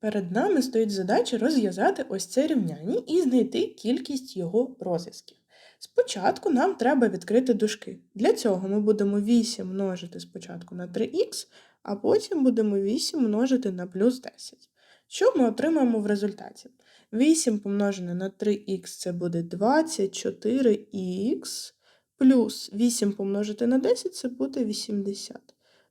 Перед нами стоїть задача розв'язати ось це рівняння і знайти кількість його розв'язків. Спочатку нам треба відкрити дужки. Для цього ми будемо 8 множити спочатку на 3х, а потім будемо 8 множити на плюс 10. Що ми отримаємо в результаті? 8 помножене на 3х це буде 24х, плюс 8 помножити на 10 це буде 80.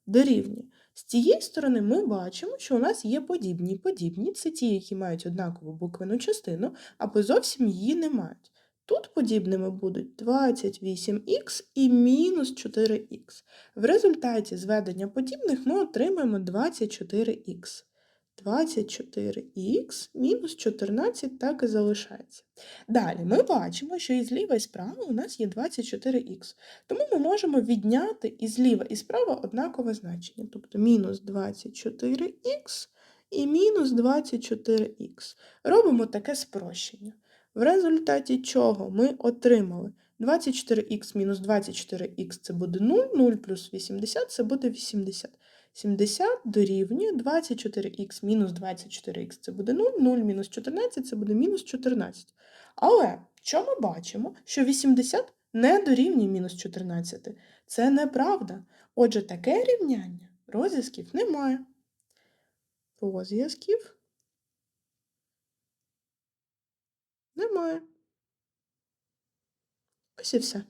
Дорівнює. З цієї сторони ми бачимо, що у нас є подібні. Подібні це ті, які мають однакову буквену частину, або зовсім її не мають. Тут подібними будуть 28х і мінус 4х. В результаті зведення подібних ми отримаємо 24х. 24х мінус 14 так і залишається. Далі ми бачимо, що і зліва і справа у нас є 24х. Тому ми можемо відняти і зліва і справа однакове значення. Тобто мінус 24х і мінус 24х. Робимо таке спрощення. В результаті чого ми отримали 24х мінус 24х це буде 0, 0 плюс 80 це буде 80. 70 дорівнює 24х мінус 24х це буде 0, 0 мінус 14 це буде мінус 14. Але що ми бачимо, що 80 не дорівнює мінус 14. Це неправда. Отже, таке рівняння розв'язків немає. Розв'язків немає. Ось і все.